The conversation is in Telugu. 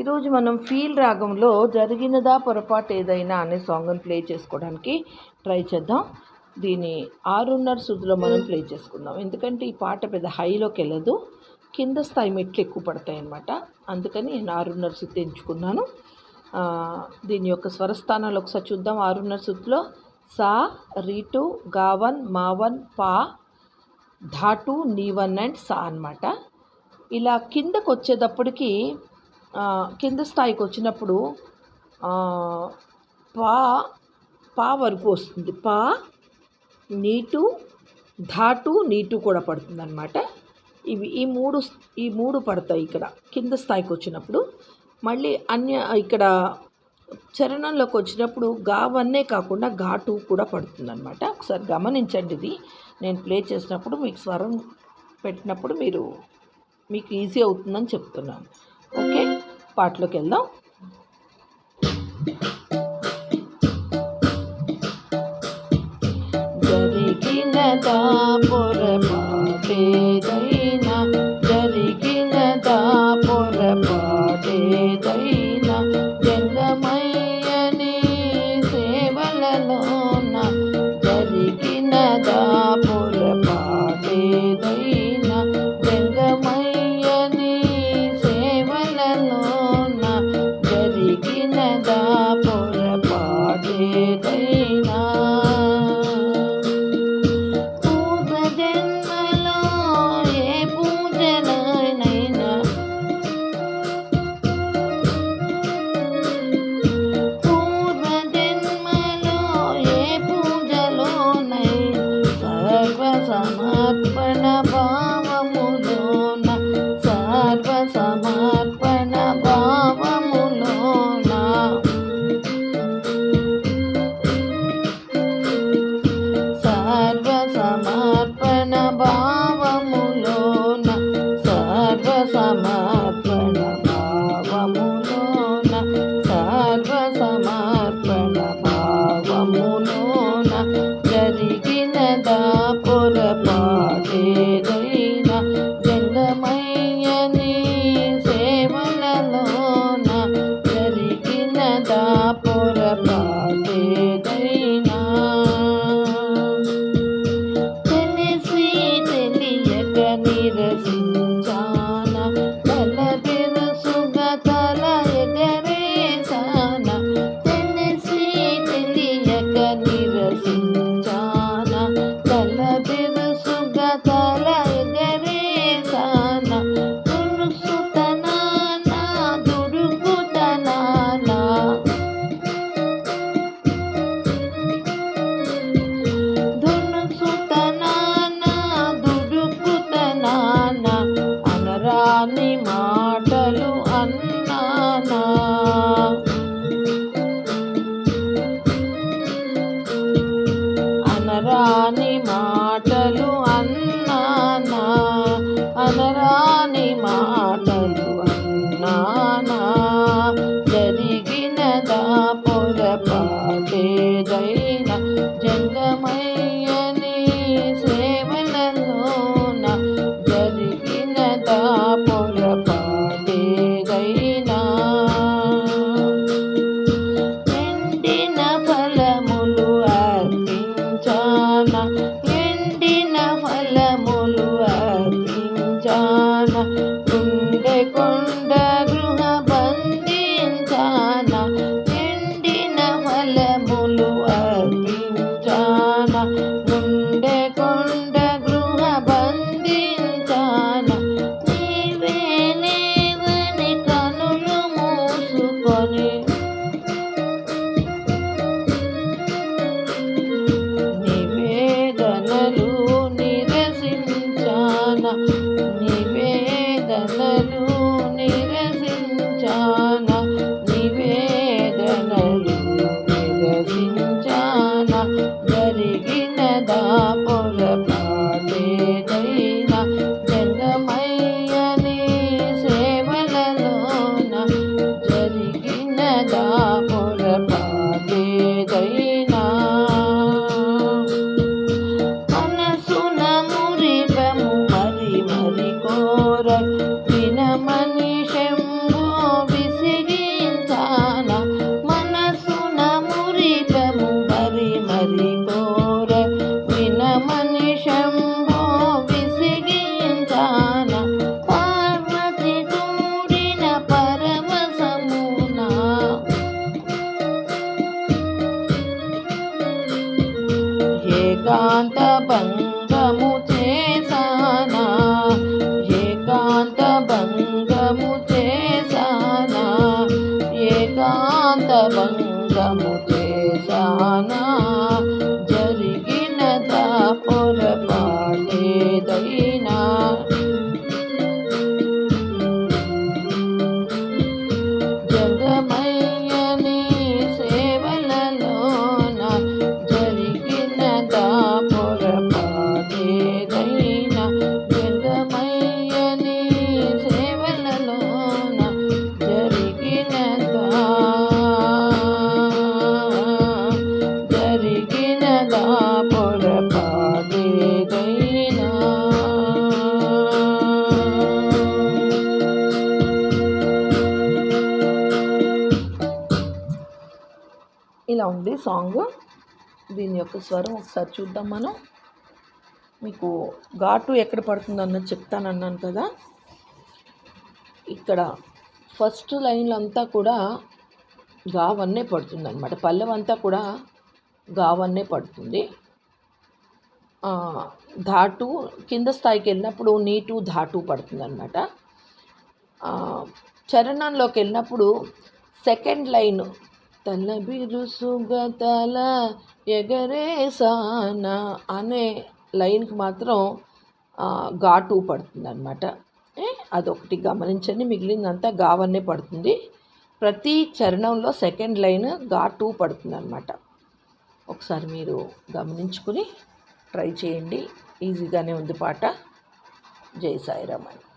ఈరోజు మనం ఫీల్ రాగంలో జరిగినదా పొరపాటు ఏదైనా అనే సాంగ్ని ప్లే చేసుకోవడానికి ట్రై చేద్దాం. దీని ఆరున్నర శుద్ధిలో మనం ప్లే చేసుకుందాం. ఎందుకంటే ఈ పాట పెద్ద హైలోకి వెళ్ళదు. కింద స్థాయి మెట్లు ఎక్కువ పడతాయి అన్నమాట అందుకని నేను ఆరున్నర శుద్ధి ఎంచుకున్నాను. దీని యొక్క స్వరస్థానాలు ఒకసారి చూద్దాం. ఆరున్నర శుద్ధిలో సా రీటు గావన్ మావన్ పా ధాటు నీవన్ అండ్ సా అన్నమాట. ఇలా కిందకు వచ్చేటప్పటికి కింద స్థాయికి వచ్చినప్పుడు పా పా వరకు వస్తుంది. పా నీటు ధాటు నీటు కూడా పడుతుంది అనమాట ఇవి ఈ మూడు ఈ మూడు పడతాయి ఇక్కడ. కింద స్థాయికి వచ్చినప్పుడు. మళ్ళీ అన్య ఇక్కడ చరణంలోకి వచ్చినప్పుడు గావన్నే కాకుండా ఘాటు కూడా పడుతుందన్నమాట. ఒకసారి గమనించండి ఇది. నేను ప్లే చేసినప్పుడు మీకు స్వరం పెట్టినప్పుడు మీరు మీకు ఈజీ అవుతుందని చెప్తున్నాను. ఓకే? పాటలోకి వెళ్దాం. జరిగినదా పొరపాటేదైనా జరిగినదా కాని మాటలు అన్నానా? అనరాని మాటలు అన్నానా? అనరాని మాటలు అన్నానా? జరిగినదా పొరపాటేదైనా జంగమై ఇలా ఉంది సాంగ్. దీని యొక్క స్వరం ఒకసారి చూద్దాం మనం. మీకు ఘాటు ఎక్కడ పడుతుంది అన్నది చెప్తానన్నాను కదా. ఇక్కడ ఫస్ట్ లైన్లంతా కూడా గావన్నే పడుతుందన్నమాట. పల్లెవంతా కూడా గావన్నే పడుతుంది. ధాటు కింద స్థాయికి వెళ్ళినప్పుడు నీటు ధాటు పడుతుంది అనమాట చరణంలోకి వెళ్ళినప్పుడు సెకండ్ లైన్ తల బిరుసుగతల ఎగరేసాన అనే లైన్కి మాత్రం ఘాటు పడుతుంది అనమాట అదొకటి గమనించండి మిగిలిందంతా గావన్నే పడుతుంది. ప్రతి చరణంలో సెకండ్ లైన్ ఘాటు పడుతుంది అనమాట ఒకసారి మీరు గమనించుకుని ట్రై చేయండి. ఈజీగానే ఉంది పాట. జై సాయిరామన్